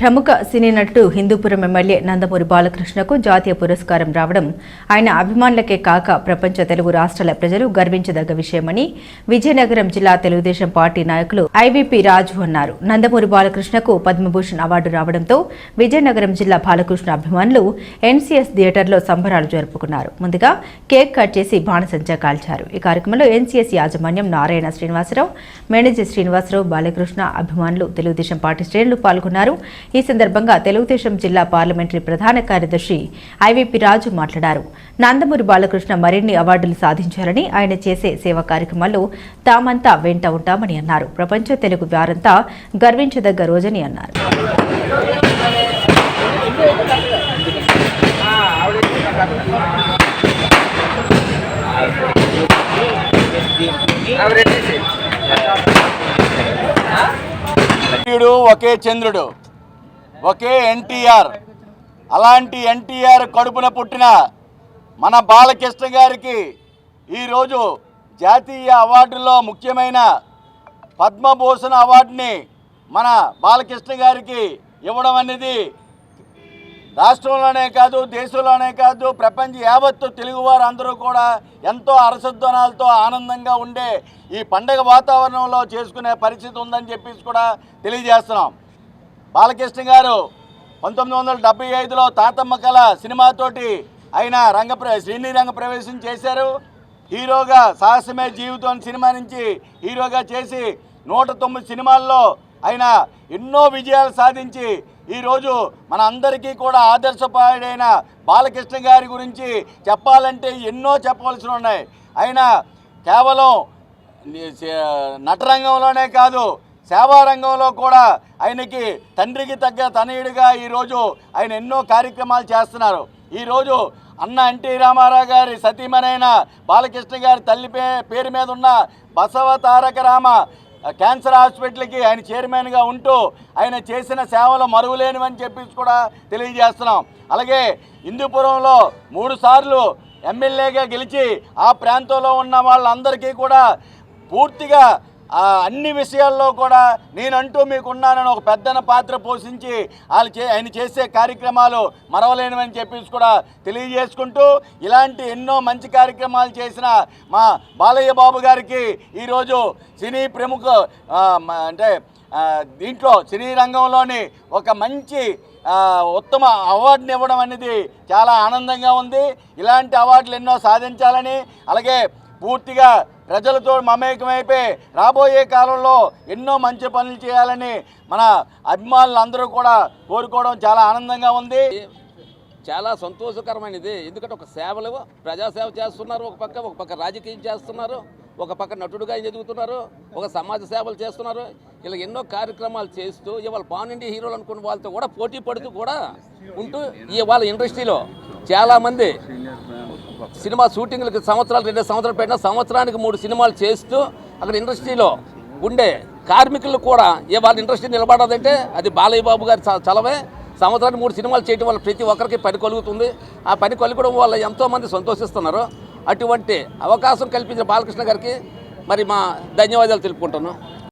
ప్రముఖ సినీ నటుడు హిందూపురం ఎమ్మెల్యే నందమూరి బాలకృష్ణకు జాతీయ పురస్కారం రావడం ఆయన అభిమానులకే కాక ప్రపంచ తెలుగు రాష్ట్రాల ప్రజలు గర్వించదగ్గ విషయమని విజయనగరం జిల్లా తెలుగుదేశం పార్టీ నాయకులు ఐవీపీ రాజు అన్నారు. నందమూరి బాలకృష్ణకు పద్మభూషణ్ అవార్డు రావడంతో విజయనగరం జిల్లా బాలకృష్ణ అభిమానులు ఎన్సీఎస్ థియేటర్లో సంబరాలు జరుపుకున్నారు. ముందుగా కేక్ కట్ చేసి బాణసంచా కాల్చారు. ఈ కార్యక్రమంలో ఎన్సీఎస్ యాజమాన్యం నారాయణ శ్రీనివాసరావు మేనేజర్ శ్రీనివాసరావు బాలకృష్ణ అభిమానులు తెలుగుదేశం పార్టీ శ్రేణులు పాల్గొన్నారు. ఈ సందర్భంగా తెలుగుదేశం జిల్లా పార్లమెంటరీ ప్రధాన కార్యదర్శి ఐవీపీ రాజు మాట్లాడారు. నందమూరి బాలకృష్ణ మరిన్ని అవార్డులు సాధించాలని ఆయన చేసే సేవా కార్యక్రమాల్లో తామంతా వెంట ఉంటామని అన్నారు. ప్రపంచ తెలుగు వారంతా గర్వించదగ్గ రోజని అన్నారు. ఒకే చంద్రుడు. ఒకే ఎన్టీఆర్. అలాంటి ఎన్టీఆర్ కడుపున పుట్టిన మన బాలకృష్ణ గారికి ఈరోజు జాతీయ అవార్డులో ముఖ్యమైన పద్మభూషణ అవార్డుని మన బాలకృష్ణ గారికి ఇవ్వడం అనేది రాష్ట్రంలోనే కాదు దేశంలోనే కాదు ప్రపంచ యావత్తు తెలుగువారు అందరూ కూడా ఎంతో అరసధ్వనాలతో ఆనందంగా ఉండే ఈ పండగ వాతావరణంలో చేసుకునే పరిస్థితి ఉందని చెప్పేసి కూడా తెలియజేస్తున్నాం. బాలకృష్ణ గారు పంతొమ్మిది వందల డెబ్బై ఐదులో తాతమ్మ కళ సినిమాతోటి ఆయన రంగ ప్ర శ్రీని రంగ ప్రవేశం చేశారు. హీరోగా సాహసమే జీవితం సినిమా నుంచి హీరోగా చేసి నూట తొమ్మిది సినిమాల్లో ఆయన ఎన్నో విజయాలు సాధించి ఈరోజు మన అందరికీ కూడా ఆదర్శపాయుడైన బాలకృష్ణ గారి గురించి చెప్పాలంటే ఎన్నో చెప్పవలసి ఉన్నాయి. ఆయన కేవలం నటరంగంలోనే కాదు సేవారంగంలో కూడా ఆయనకి తండ్రికి తగ్గ తనయుడిగా ఈరోజు ఆయన ఎన్నో కార్యక్రమాలు చేస్తున్నారు. ఈరోజు అన్న ఎన్టీ రామారావు గారి సతీమణైన బాలకృష్ణ గారి తల్లి పే పేరు మీద ఉన్న బసవ తారక రామ క్యాన్సర్ హాస్పిటల్కి ఆయన చైర్మన్గా ఉంటూ ఆయన చేసిన సేవలు మరువలేనివని చెప్పేసి కూడా తెలియజేస్తున్నాం. అలాగే హిందూపురంలో మూడుసార్లు ఎమ్మెల్యేగా గెలిచి ఆ ప్రాంతంలో ఉన్న వాళ్ళందరికీ కూడా పూర్తిగా అన్ని విషయాల్లో కూడా నేనంటూ మీకున్నానని ఒక పెద్దన పాత్ర పోషించి వాళ్ళు చే ఆయన చేసే కార్యక్రమాలు మరవలేనివని చెప్పేసి కూడా తెలియజేసుకుంటూ ఇలాంటి ఎన్నో మంచి కార్యక్రమాలు చేసిన మా బాలయ్య బాబు గారికి ఈరోజు సినీ ప్రముఖ అంటే దీంట్లో సినీ రంగంలోని ఒక మంచి ఉత్తమ అవార్డుని ఇవ్వడం అనేది చాలా ఆనందంగా ఉంది. ఇలాంటి అవార్డులు ఎన్నో సాధించాలని అలాగే పూర్తిగా ప్రజలతో మమేకమైపోయి రాబోయే కాలంలో ఎన్నో మంచి పనులు చేయాలని మన అభిమానులు అందరూ కూడా కోరుకోవడం చాలా ఆనందంగా ఉంది. చాలా సంతోషకరమైనది. ఎందుకంటే ఒక సేవలు ప్రజాసేవ చేస్తున్నారు. ఒక పక్క ఒక పక్క రాజకీయం చేస్తున్నారు. ఒక పక్క నటుడుగా ఎదుగుతున్నారు ఒక సమాజ సేవలు చేస్తున్నారు. ఇలా ఎన్నో కార్యక్రమాలు చేస్తూ ఇవాళ పాన్ ఇండియా హీరోలు అనుకున్న వాళ్ళతో కూడా పోటీ పడుతూ కూడా ఉంటూ ఇవాళ ఇండస్ట్రీలో చాలామంది సినిమా షూటింగ్లకు సంవత్సరాలు రెండు సంవత్సరాలు పెట్టిన సంవత్సరానికి మూడు సినిమాలు చేస్తూ అక్కడ ఇండస్ట్రీలో ఉండే కార్మికులు కూడా ఏ వాళ్ళ ఇండస్ట్రీ నిలబడదంటే అది బాలయ్య బాబు గారి చలవే. సంవత్సరానికి మూడు సినిమాలు చేయడం వల్ల ప్రతి ఒక్కరికి పని కలుగుతుంది. ఆ పని కలగడం వల్ల ఎంతోమంది సంతోషిస్తున్నారు. అటువంటి అవకాశం కల్పించిన బాలకృష్ణ గారికి మరి మా ధన్యవాదాలు తెలుపుకుంటున్నాం